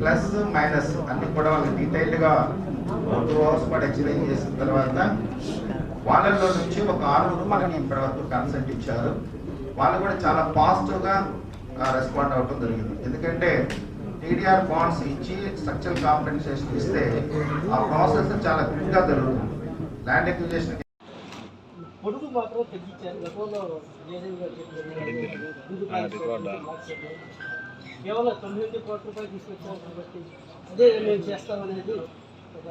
Plus minus అన్ని కూడా వాళ్ళకి డీటెయిల్డ్గా టూ అవర్స్ పాటు ఎక్స్ప్లెయిన్ చేసిన తర్వాత వాళ్ళలో నుంచి ఒక ఆరుగురు మనకి ఇప్పటివరకు కన్సెంట్ ఇచ్చారు. వాళ్ళు కూడా చాలా పాజిటివ్గా రెస్పాండ్ అవ్వడం జరిగింది. ఎందుకంటే టీడీఆర్ బాండ్స్ ఇచ్చి స్ట్రక్చరల్ కాంపెన్సేషన్ ఇస్తే ఆ ప్రాసెస్ చాలా క్విక్గా జరుగుతుంది. ల్యాండ్ ఎక్విజేషన్ పొడుగు మాత్రం తగ్గించారు గతంలో కేవలం తొమ్మిది కోట్ల రూపాయలు తీసుకొచ్చారు కాబట్టి అదే మేము చేస్తామనేది ఒక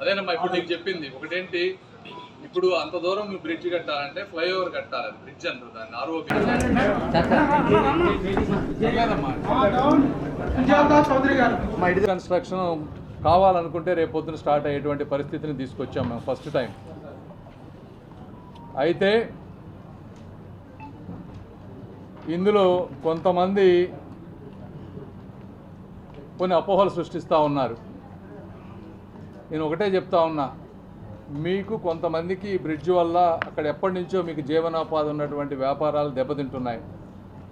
అదేనమ్మా ఇప్పుడు నీకు చెప్పింది. ఒకటేంటి? ఇప్పుడు అంత దూరం బ్రిడ్జ్ కట్టాలంటే ఫ్లైఓవర్ కట్టాలి. బ్రిడ్జ్ అంటారు దాన్ని ఆర్ఓబి కన్స్ట్రక్షన్ కావాలనుకుంటే రేపు పొద్దున స్టార్ట్ అయ్యేటువంటి పరిస్థితిని తీసుకొచ్చాం మేము ఫస్ట్ టైం అయితే ఇందులో కొంతమంది కొన్ని అపోహలు సృష్టిస్తూ ఉన్నారు. నేను ఒకటే చెప్తా ఉన్నా. మీకు కొంతమందికి ఈ బ్రిడ్జ్ వల్ల అక్కడ ఎప్పటి నుంచో మీకు జీవనోపాధి ఉన్నటువంటి వ్యాపారాలు దెబ్బతింటున్నాయి.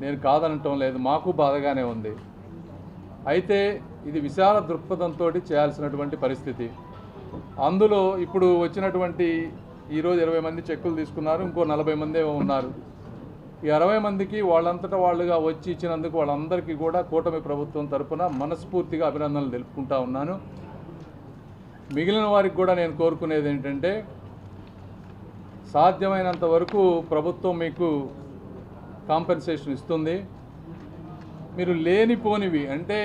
నేను కాదనటం లేదు మాకు బాధగానే ఉంది. అయితే ఇది విశాల దృక్పథంతో చేయాల్సినటువంటి పరిస్థితి. అందులో ఇప్పుడు వచ్చినటువంటి ఈరోజు ఇరవై మంది చెక్కులు తీసుకున్నారు ఇంకో నలభై మంది ఉన్నారు. ఈ అరవై మందికి వాళ్ళంతటా వాళ్ళుగా వచ్చి ఇచ్చినందుకు వాళ్ళందరికీ కూడా కూటమి ప్రభుత్వం తరపున మనస్ఫూర్తిగా అభినందనలు తెలుపుకుంటా ఉన్నాను. మిగిలిన వారికి కూడా నేను కోరుకునేది ఏంటంటే సాధ్యమైనంత వరకు ప్రభుత్వం మీకు కాంపెన్సేషన్ ఇస్తుంది. మీరు లేనిపోనివి అంటే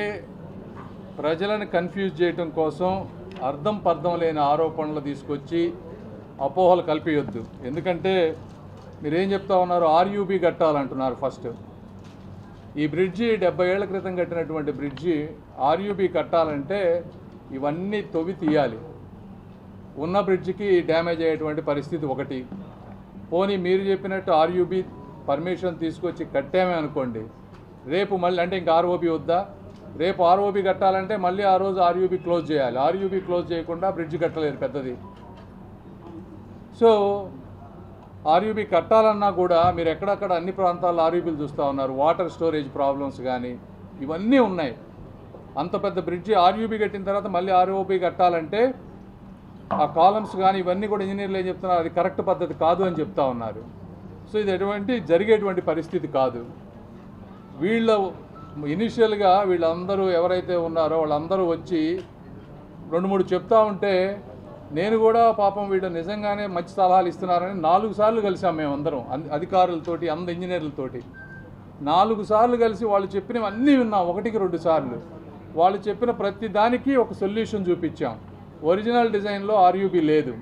ప్రజలను కన్ఫ్యూజ్ చేయటం కోసం అర్థం పర్థం లేని ఆరోపణలు తీసుకొచ్చి అపోహలు కల్పించొద్దు ఎందుకంటే మీరేం చెప్తా ఉన్నారు? ఆర్యూబీ కట్టాలంటున్నారు ఫస్ట్. ఈ బ్రిడ్జి డెబ్బై ఏళ్ళ క్రితం కట్టినటువంటి బ్రిడ్జి ఆర్యూబీ కట్టాలంటే ఇవన్నీ తొవి తీయాలి. ఉన్న బ్రిడ్జికి డ్యామేజ్ అయ్యేటువంటి పరిస్థితి ఒకటి. పోనీ మీరు చెప్పినట్టు ఆర్యూబీ పర్మిషన్ తీసుకొచ్చి కట్టామే అనుకోండి. రేపు మళ్ళీ అంటే ఇంకా ఆర్ఓబీ వద్దా? రేపు ఆర్ఓబీ కట్టాలంటే మళ్ళీ ఆ రోజు ఆర్యూబీ క్లోజ్ చేయాలి. ఆర్యూబీ క్లోజ్ చేయకుండా బ్రిడ్జ్ కట్టలేరు పెద్దది. సో ఆర్యూబీ కట్టాలన్నా కూడా మీరు ఎక్కడక్కడ అన్ని ప్రాంతాల్లో ఆర్యూబీలు చూస్తూ ఉన్నారు. వాటర్ స్టోరేజ్ ప్రాబ్లమ్స్ కానీ ఇవన్నీ ఉన్నాయి. అంత పెద్ద బ్రిడ్జి ఆర్యూబీ కట్టిన తర్వాత మళ్ళీ ఆర్యూబీ కట్టాలంటే ఆ కాలమ్స్ కానీ ఇవన్నీ కూడా ఇంజనీర్లు ఏం చెప్తున్నారు? అది కరెక్ట్ పద్ధతి కాదు అని చెప్తా ఉన్నారు. సో ఇది ఎటువంటి జరిగేటువంటి పరిస్థితి కాదు. వీళ్ళ ఇనిషియల్గా వీళ్ళందరూ ఎవరైతే ఉన్నారో వాళ్ళందరూ వచ్చి రెండు మూడు చెప్తా ఉంటే నేను కూడా పాపం వీడు నిజంగానే మంచి సలహాలు ఇస్తున్నారని నాలుగు సార్లు కలిసాం మేము అందరం అధికారులతోటి అంద ఇంజనీర్లతోటి. నాలుగు సార్లు కలిసి వాళ్ళు చెప్పినవి అన్నీ విన్నాం ఒకటికి రెండు సార్లు. వాళ్ళు చెప్పిన ప్రతి దానికి ఒక సొల్యూషన్ చూపించాం. ఒరిజినల్ డిజైన్లో ఆర్యూబీ లేదు.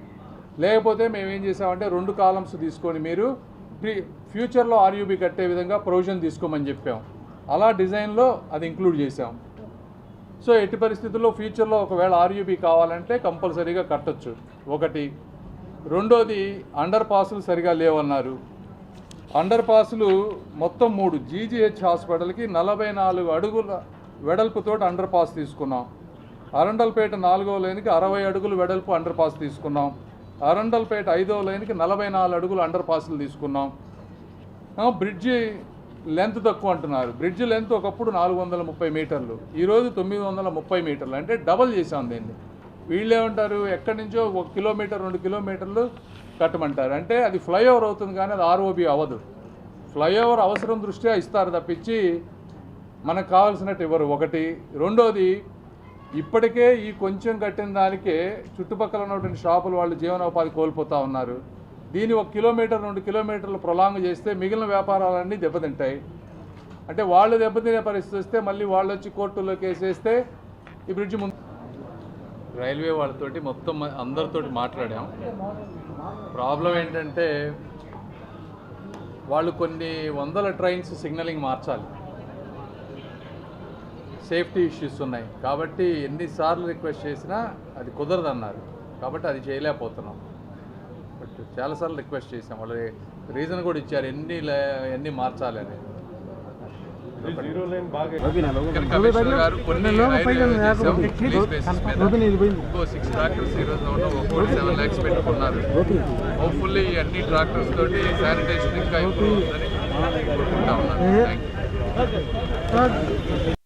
లేకపోతే మేము ఏం చేసామంటే రెండు కాలమ్స్ తీసుకొని మీరు ప్రీ ఫ్యూచర్లో ఆర్యూబీ కట్టే విధంగా ప్రొవిజన్ తీసుకోమని చెప్పాం. అలా డిజైన్లో అది ఇంక్లూడ్ చేసాం. సో ఎట్టి పరిస్థితుల్లో ఫ్యూచర్లో ఒకవేళ ఆర్యూబీ కావాలంటే కంపల్సరీగా కట్టొచ్చు. ఒకటి. రెండోది అండర్ పాసులు సరిగా లేవన్నారు. అండర్ పాసులు మొత్తం మూడు. జీజీహెచ్ హాస్పిటల్కి నలభై నాలుగు అడుగుల వెడల్పుతో అండర్ పాస్ తీసుకున్నాం. అరండల్పేట నాలుగో లైన్కి అరవై అడుగులు వెడల్పు అండర్ పాస్ తీసుకున్నాం. అరండల్పేట ఐదో లైన్కి నలభై నాలుగు అడుగులు అండర్ పాసులు తీసుకున్నాం. బ్రిడ్జి లెంత్ తక్కువ అంటున్నారు. బ్రిడ్జ్ లెంత్ ఒకప్పుడు నాలుగు వందల ముప్పై మీటర్లు. ఈరోజు తొమ్మిది వందల ముప్పై మీటర్లు. అంటే డబల్ చేసాం దీన్ని. వీళ్ళేమంటారు ఎక్కడి నుంచో ఒక కిలోమీటర్ రెండు కిలోమీటర్లు కట్టమంటారు. అంటే అది ఫ్లైఓవర్ అవుతుంది కానీ అది ఆర్ఓబి అవ్వదు. ఫ్లైఓవర్ అవసరం దృష్ట్యా ఇస్తారు తప్పించి మనకు కావాల్సినట్టు ఇవ్వరు. ఒకటి. రెండోది ఇప్పటికే ఈ కొంచెం కట్టిన దానికే చుట్టుపక్కల ఉన్నటువంటి షాపులు వాళ్ళు జీవనోపాధి కోల్పోతూ ఉన్నారు. దీన్ని ఒక కిలోమీటర్ రెండు కిలోమీటర్లు ప్రొలాంగ్ చేస్తే మిగిలిన వ్యాపారాలన్నీ దెబ్బతింటాయి. అంటే వాళ్ళు దెబ్బతినే పరిస్థితి వస్తే మళ్ళీ వాళ్ళు వచ్చి కోర్టులోకి వేసేస్తే ఈ బ్రిడ్జ్ ముందు రైల్వే వాళ్ళతోటి మొత్తం అందరితోటి మాట్లాడాం. ప్రాబ్లం ఏంటంటే వాళ్ళు కొన్ని వందల ట్రైన్స్ సిగ్నలింగ్ మార్చాలి. సేఫ్టీ ఇష్యూస్ ఉన్నాయి. కాబట్టి ఎన్నిసార్లు రిక్వెస్ట్ చేసినా అది కుదరదన్నారు. కాబట్టి అది చేయలేకపోతున్నాం. బట్ చాలాసార్లు రిక్వెస్ట్ చేసాం వాళ్ళు రీజన్ కూడా ఇచ్చారు. ఎన్ని ఎన్ని మార్చాలి అని. గారు కొన్ని. ఇంకో సిక్స్ ట్రాక్టర్స్ ఈ రోజు ఒక్కొక్కటి సెవెన్ ల్యాక్స్ పెట్టుకున్నారు. హోప్ఫుల్లీ అన్ని ట్రాక్టర్స్ తోటి శానిటేషన్ ఇంకా ఇంప్రూవ్ అవుతుందని కోరుకుంటా ఉన్నాను. Thank you